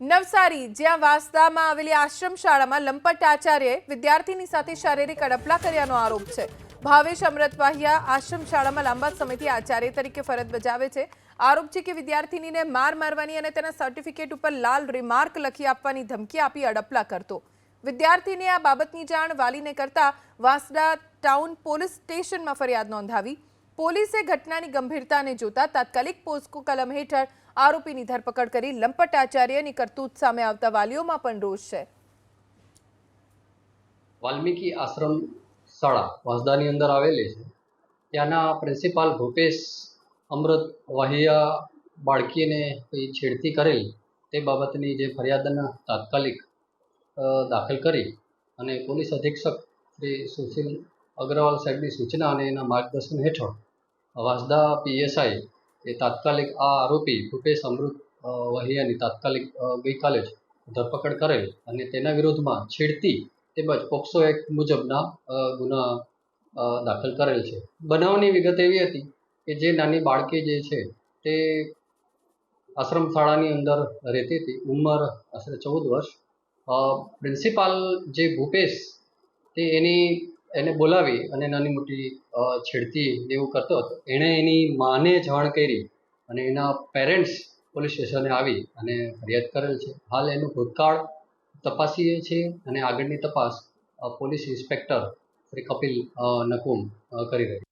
નવસારી, જ્યાં વાસદામાં આવેલી આશ્રમ શાળામાં લંપટ આચાર્યએ વિદ્યાર્થીની સાથે શારીરિક અડપલા કર્યાનો આરોપ છે. ભાવેશ અમૃત વાહિયા આશ્રમ શાળામાં લાંબા સમયથી આચાર્ય તરીકે ફરજ બજાવે છે. આરોપ છે કે વિદ્યાર્થીનીને માર મારવાની અને તેના સર્ટિફિકેટ ઉપર લાલ રિમાર્ક લખી આપવાની ધમકી આપી અડપલા કરતો. વિદ્યાર્થીને આ બાબતની જાણ વાલીને કરતા વાસદા ટાઉન પોલીસ સ્ટેશનમાં ફરિયાદ નોંધાવી. પોલીસે ઘટનાની ગંભીરતાને જોતા તાત્કાલિક પોસ્કો કલમ હેઠળ આરોપીની ધરપકડ કરી લંપટ આચાર્યની કરતૂત સામે આવતા વાલીઓમાં પણ રોષ છે. વાલ્મીકી આશ્રમ શાળા વાંસદાની અંદર આવેલી છે. ત્યાંના પ્રિન્સિપાલ ભૂપેશ અમૃત વાહિયા બાળકીને છેડતી કરેલ તે બાબતની જે ફરિયાદના તાત્કાલિક દાખલ કરી અને પોલીસ અધિક્ષક શ્રી સુશીલ અગ્રવાલ સાહેબની સૂચના અને એના માર્ગદર્શન હેઠળ વાંસદા પીએસઆઈ એ તાત્કાલિક આ આરોપી ભૂપેશ અમૃત વહિયાની તાત્કાલિક ગઈકાલે જ ધરપકડ કરેલ અને તેના વિરોધમાં છેડતી તેમજ પોક્સો એક્ટ મુજબના ગુના દાખલ કરેલ છે બનાવની વિગત એવી હતી કે જે નાની બાળકી જે છે તે આશ્રમ શાળાની અંદર રહેતી હતી ઉંમર આશરે ચૌદ વર્ષ પ્રિન્સિપાલ જે ભૂપેશ તે એની એને બોલાવી અને નાની મોટી છેડતી એવું કરતો હતો. એણે એની માને જાણ કરી અને એના પેરેન્ટ્સ પોલીસ સ્ટેશને આવી અને ફરિયાદ કરેલ છે. હાલ એનું ભૂતકાળ તપાસીએ છીએ અને આગળની તપાસ પોલીસ ઇન્સ્પેક્ટર શ્રી કપિલ નકુમ કરી રહ્યા છે.